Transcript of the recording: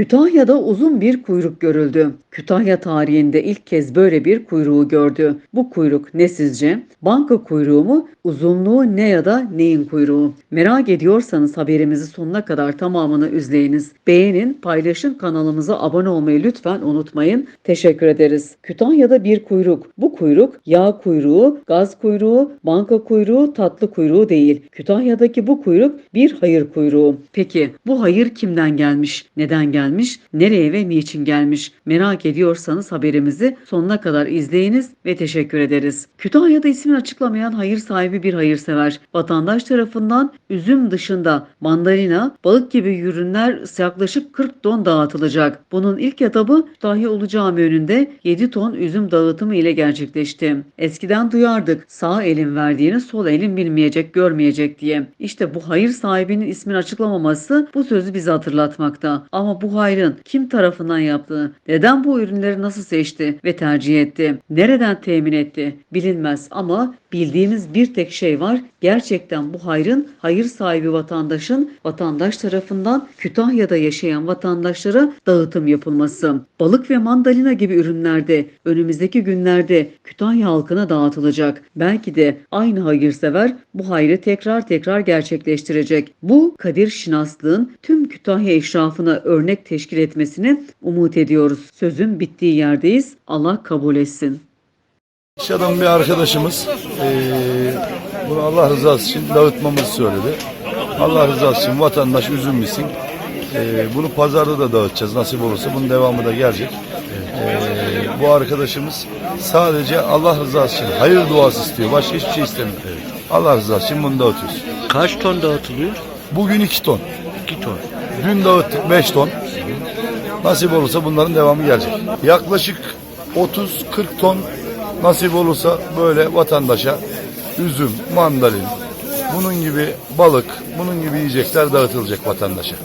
Kütahya'da uzun bir kuyruk görüldü. Kütahya tarihinde ilk kez böyle bir kuyruğu gördü. Bu kuyruk ne sizce? Banka kuyruğu mu? Uzunluğu ne ya da neyin kuyruğu? Merak ediyorsanız haberimizi sonuna kadar tamamını izleyiniz. Beğenin, paylaşın, kanalımıza abone olmayı lütfen unutmayın. Teşekkür ederiz. Kütahya'da bir kuyruk. Bu kuyruk yağ kuyruğu, gaz kuyruğu, banka kuyruğu, tatlı kuyruğu değil. Kütahya'daki bu kuyruk bir hayır kuyruğu. Peki bu hayır kimden gelmiş? Neden gelmiş? Nereye ve niçin gelmiş? Merak ediyorsanız haberimizi sonuna kadar izleyiniz ve teşekkür ederiz. Kütahya'da ismini açıklamayan hayır sahibi bir hayırsever. Vatandaş tarafından üzüm dışında mandalina, balık gibi ürünler yaklaşık 40 ton dağıtılacak. Bunun ilk etabı Kütahya Ulu Cami önünde 7 ton üzüm dağıtımı ile gerçekleşti. Eskiden duyardık sağ elin verdiğini sol elin bilmeyecek, görmeyecek diye. İşte bu hayır sahibinin ismini açıklamaması bu sözü bize hatırlatmakta. Ama bu hayrın kim tarafından yaptığı, neden bu ürünleri nasıl seçti ve tercih etti, nereden temin etti bilinmez ama bildiğimiz bir tek şey var. Gerçekten bu hayrın hayır sahibi vatandaşın vatandaş tarafından Kütahya'da yaşayan vatandaşlara dağıtım yapılması. Balık ve mandalina gibi ürünlerde önümüzdeki günlerde Kütahya halkına dağıtılacak. Belki de aynı hayırsever bu hayrı tekrar tekrar gerçekleştirecek. Bu Kadir Şinaslığın tüm Kütahya eşrafına örnek teşkil etmesini umut ediyoruz. Sözün bittiği yerdeyiz. Allah kabul etsin. İş adamı bir arkadaşımız eee bunu Allah rızası için dağıtmamızı söyledi. Allah rızası için vatandaş üzülmesin. Eee bunu pazarda da dağıtacağız nasip olursa. Bunun devamı da gelecek. Eee, bu arkadaşımız sadece Allah rızası için hayır duası istiyor. Başka hiçbir şey istemiyor. Allah rızası için bunu dağıtıyoruz. Kaç ton dağıtılıyor? Bugün iki ton. 2 ton. Dün dağıttık 5 ton. Nasip olursa bunların devamı gelecek. Yaklaşık 30-40 ton nasip olursa böyle vatandaşa üzüm, mandalin, bunun gibi balık, bunun gibi yiyecekler dağıtılacak vatandaşa.